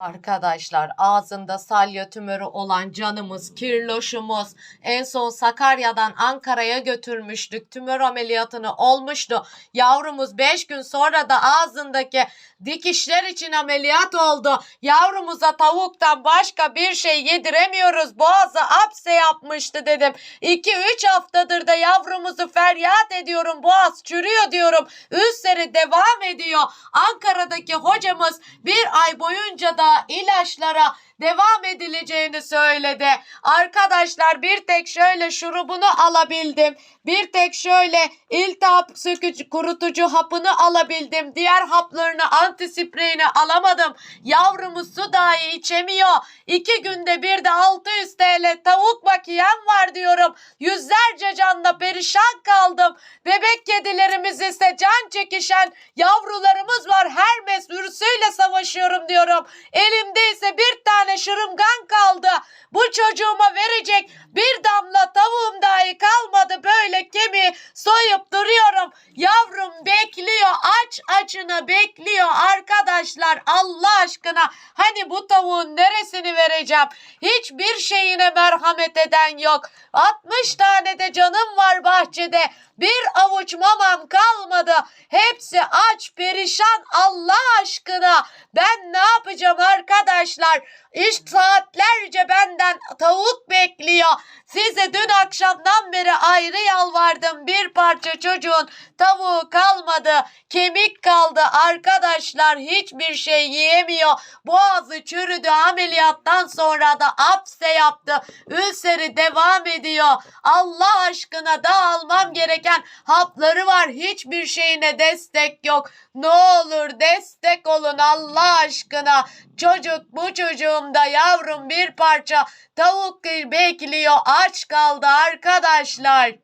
Arkadaşlar ağzında salya tümörü olan canımız, kirloşumuz en son Sakarya'dan Ankara'ya götürmüştük. Tümör ameliyatını olmuştu. Yavrumuz 5 gün sonra da ağzındaki dikişler için ameliyat oldu. Yavrumuza tavuktan başka bir şey yediremiyoruz. Boğazı apse yapmıştı dedim. 2-3 haftadır da yavrumuzu feryat ediyorum. Boğaz çürüyor diyorum. Ülseri devam ediyor. Ankara'daki hocamız bir ay boyunca da ilaçlara devam edileceğini söyledi. Arkadaşlar bir tek şöyle şurubunu alabildim. Bir tek şöyle iltihap sökücü kurutucu hapını alabildim. Diğer haplarını antispreyini alamadım. Yavrumuz su dahi içemiyor. İki günde bir de 600 TL tavuk bakiyem var diyorum. Yüzlerce canla perişan kaldım. Bebek kedilerimiz ise can çekişen yavrularımız var. Hermes virüsüyle savaşıyorum diyorum. Elimde ise bir tane şırıngan kaldı. Bu çocuğuma verecek bir damla tavuğum dahi kalmadı. Böyle kemiği soyup duruyorum. Yavrum bekliyor. Aç açına bekliyor arkadaşlar. Allah aşkına hani bu tavuğun neresini vereceğim? Hiçbir şeyine merhamet eden yok. 60 tane de canım var bahçede. Bir avuç mamam kalmadı. Hepsi aç perişan Allah aşkına. Ben ne yapacağım arkadaşlar? İş saatlerce benden tavuk bekliyor. Size dün akşamdan beri ayrı yalvardım. Bir parça çocuğun tavuğu kalmadı. Kemik kaldı arkadaşlar. Hiçbir şey yiyemiyor. Boğazı çürüdü. Ameliyattan sonra da apse yaptı. Ülseri devam ediyor. Allah aşkına da almam gereken hapları var. Hiçbir şeyine destek yok. Ne olur destek olun Allah aşkına. Çocuk bu çocuğumda yavrum bir parça tavuk bekliyor. Aç kaldı arkadaşlar.